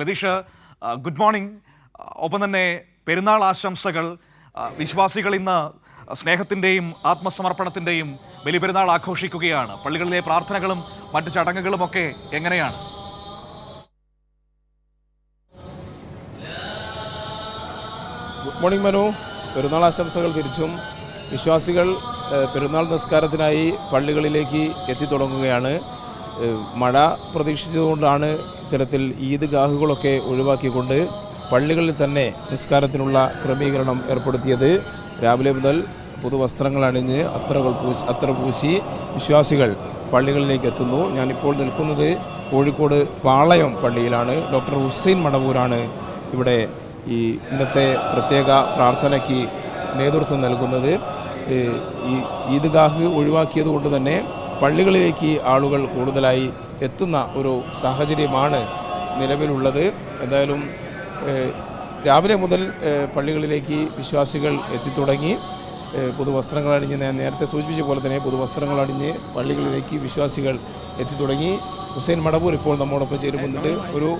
Latheesh good morning. ഒപ്പം തന്നെ പെരുന്നാൾ ആശംസകൾ വിശ്വാസികൾ ഇന്ന് സ്നേഹത്തിന്റെയും ആത്മസമർപ്പണത്തിന്റെയും ബലിപെരുന്നാൾ ആഘോഷിക്കുകയാണ്. പള്ളികളിലെ പ്രാർത്ഥനകളും മറ്റ് ചടങ്ങുകളുമൊക്കെ എങ്ങനെയാണ്? Good morning Manu. പെരുന്നാൾ ആശംസകൾ തിരിച്ചും. വിശ്വാസികൾ പെരുന്നാൾ നിസ്കാരത്തിനായി പള്ളികളിലേക്ക് എത്തിത്തുടങ്ങുകയാണ് മഴ പ്രതീക്ഷിച്ചതുകൊണ്ടാണ് ഇത്തരത്തിൽ ഈദ് ഗാഹുകളൊക്കെ ഒഴിവാക്കിക്കൊണ്ട് പള്ളികളിൽ തന്നെ നിസ്കാരത്തിനുള്ള ക്രമീകരണം ഏർപ്പെടുത്തിയത്. രാവിലെ മുതൽ പുതുവസ്ത്രങ്ങൾ അണിഞ്ഞ് അത്രകൾ പൂശി അത്ര പൂശി വിശ്വാസികൾ പള്ളികളിലേക്ക് എത്തുന്നു. ഞാനിപ്പോൾ നിൽക്കുന്നത് കോഴിക്കോട് പാളയം പള്ളിയിലാണ്. ഡോക്ടർ ഹുസൈൻ മടവൂരാണ് ഇവിടെ ഈ ഇന്നത്തെ പ്രത്യേക പ്രാർത്ഥനയ്ക്ക് നേതൃത്വം നൽകുന്നത്. ഈ ഈദ്ഗാഹ് ഒഴിവാക്കിയത് കൊണ്ട് തന്നെ പള്ളികളിലേക്ക് ആളുകൾ കൂടുതലായി എത്തുന്ന ഒരു സാഹചര്യമാണ് നിലവിലുള്ളത്. എന്തായാലും രാവിലെ മുതൽ പള്ളികളിലേക്ക് വിശ്വാസികൾ എത്തിത്തുടങ്ങി. പുതുവസ്ത്രങ്ങൾ അണിഞ്ഞ് ഞാൻ നേരത്തെ സൂചിപ്പിച്ച പോലെ തന്നെ പുതുവസ്ത്രങ്ങൾ അണിഞ്ഞ് പള്ളികളിലേക്ക് വിശ്വാസികൾ എത്തിത്തുടങ്ങി. ഹുസൈൻ മടവൂർ ഇപ്പോൾ നമ്മോടൊപ്പം ചേരുന്നുണ്ട്. ഒരു.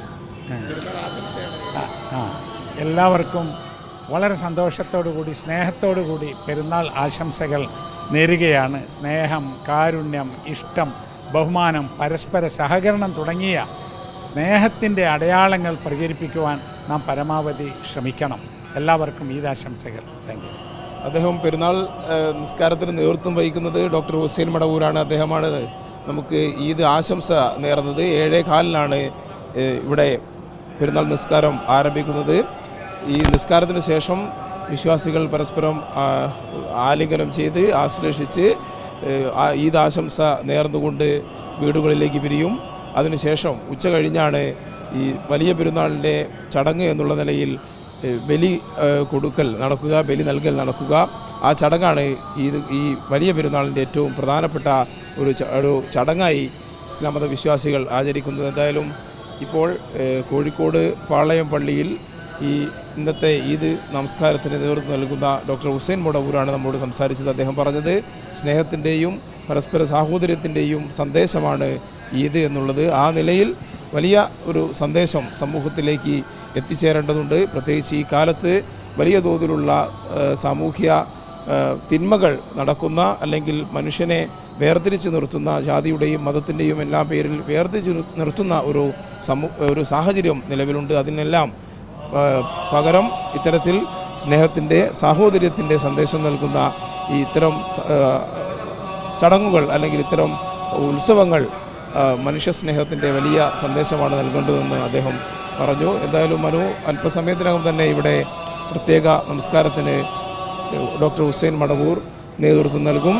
എല്ലാവർക്കും വളരെ സന്തോഷത്തോടു കൂടി സ്നേഹത്തോടു കൂടി പെരുന്നാൾ ആശംസകൾ നേരുകയാണ്. സ്നേഹം കാരുണ്യം ഇഷ്ടം ബഹുമാനം പരസ്പര സഹകരണം തുടങ്ങിയ സ്നേഹത്തിന്റെ അടയാളങ്ങൾ പ്രചരിപ്പിക്കുവാൻ നാം പരമാവധി ശ്രമിക്കണം. എല്ലാവർക്കും ഈദാശംസകൾ. Thank you. അദ്ദേഹം പെരുന്നാൾ നിസ്കാരത്തിന് നേതൃത്വം വഹിക്കുന്നത് ഡോക്ടർ ഹുസൈൻ മടവൂരാണ്. അദ്ദേഹമാണ് നമുക്ക് ഈദ് ആശംസ നേർന്നത്. ഏഴേ കാലിലാണ് ഇവിടെ പെരുന്നാൾ നിസ്കാരം ആരംഭിക്കുന്നത്. ഈ നിസ്കാരത്തിന് ശേഷം വിശ്വാസികൾ പരസ്പരം ആലിംഗനം ചെയ്ത് ആശ്ലേഷിച്ച് ഈദ് ആശംസ നേർന്നുകൊണ്ട് വീടുകളിലേക്ക് പിരിയും. അതിനുശേഷം ഉച്ച കഴിഞ്ഞാണ് ഈ വലിയ പെരുന്നാളിന്റെ ചടങ്ങ് എന്നുള്ള നിലയിൽ ബലി കൊടുക്കൽ നടക്കുക ബലി നൽകൽ നടക്കുക. ആ ചടങ്ങാണ് ഈ ഈ വലിയ പെരുന്നാളിന്റെ ഏറ്റവും പ്രധാനപ്പെട്ട ഒരു ചടങ്ങായി ഇസ്ലാം വിശ്വാസികൾ ആചരിക്കുന്നത്. എന്തായാലും ഇപ്പോൾ കോഴിക്കോട് പാളയം പള്ളിയിൽ ഈ ഇന്നത്തെ ഈദ് നമസ്കാരത്തിന് നേതൃത്വം നൽകുന്ന ഡോക്ടർ ഹുസൈൻ മുടവൂരാണ് നമ്മോട് സംസാരിച്ചത്. അദ്ദേഹം പറഞ്ഞത് സ്നേഹത്തിന്റെയും പരസ്പര സാഹോദര്യത്തിന്റെയും സന്ദേശമാണ് ഈദ് എന്നുള്ളത്. ആ നിലയിൽ വലിയ ഒരു സന്ദേശം സമൂഹത്തിലേക്ക് എത്തിച്ചേരേണ്ടതുണ്ട്. പ്രത്യേകിച്ച് ഈ കാലത്ത് വലിയ തോതിലുള്ള സാമൂഹ്യ തിന്മകൾ നടക്കുന്ന അല്ലെങ്കിൽ മനുഷ്യനെ വേർതിരിച്ച് നിർത്തുന്ന ജാതിയുടെയും മതത്തിന്റെയും എല്ലാ പേരിൽ വേർതിരിച്ച് നിർത്തുന്ന ഒരു സമൂ ഒരു സാഹചര്യം നിലവിലുണ്ട്. അതിനെല്ലാം പകരം ഇത്തരത്തിൽ സ്നേഹത്തിന്റെ സാഹോദര്യത്തിന്റെ സന്ദേശം നൽകുന്ന ഈ ഇത്തരം ചടങ്ങുകൾ അല്ലെങ്കിൽ ഇത്തരം ഉത്സവങ്ങൾ മനുഷ്യ മനുഷ്യസ്നേഹത്തിന്റെ വലിയ സന്ദേശമാണ് നൽകേണ്ടതെന്ന് അദ്ദേഹം പറഞ്ഞു. എന്തായാലും മനു അല്പസമയത്തിനകം തന്നെ ഇവിടെ പ്രത്യേക നമസ്കാരത്തിന് ഡോക്ടർ ഹുസൈൻ മടവൂർ നേതൃത്വം നൽകും.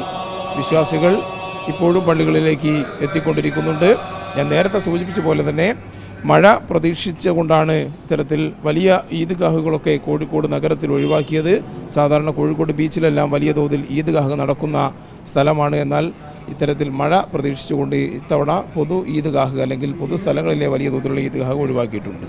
വിശ്വാസികൾ ഇപ്പോഴും പള്ളികളിലേക്ക് എത്തിക്കൊണ്ടിരിക്കുന്നുണ്ട്. ഞാൻ നേരത്തെ സൂചിപ്പിച്ച പോലെ തന്നെ മഴ പ്രതീക്ഷിച്ചുകൊണ്ടാണ് ഇത്തരത്തിൽ വലിയ ഈദ്ഗാഹുകളൊക്കെ കോഴിക്കോട് നഗരത്തിൽ ഒഴിവാക്കിയത്. സാധാരണ കോഴിക്കോട് ബീച്ചിലെല്ലാം വലിയ തോതിൽ ഈദ്ഗാഹ് നടക്കുന്ന സ്ഥലമാണ്. എന്നാൽ ഇത്തരത്തിൽ മഴ പ്രതീക്ഷിച്ചുകൊണ്ട് ഇത്തവണ പൊതു ഈദ്ഗാഹ് അല്ലെങ്കിൽ പൊതുസ്ഥലങ്ങളിലെ വലിയ തോതിലുള്ള ഈദ്ഗാഹ് ഒഴിവാക്കിയിട്ടുണ്ട്.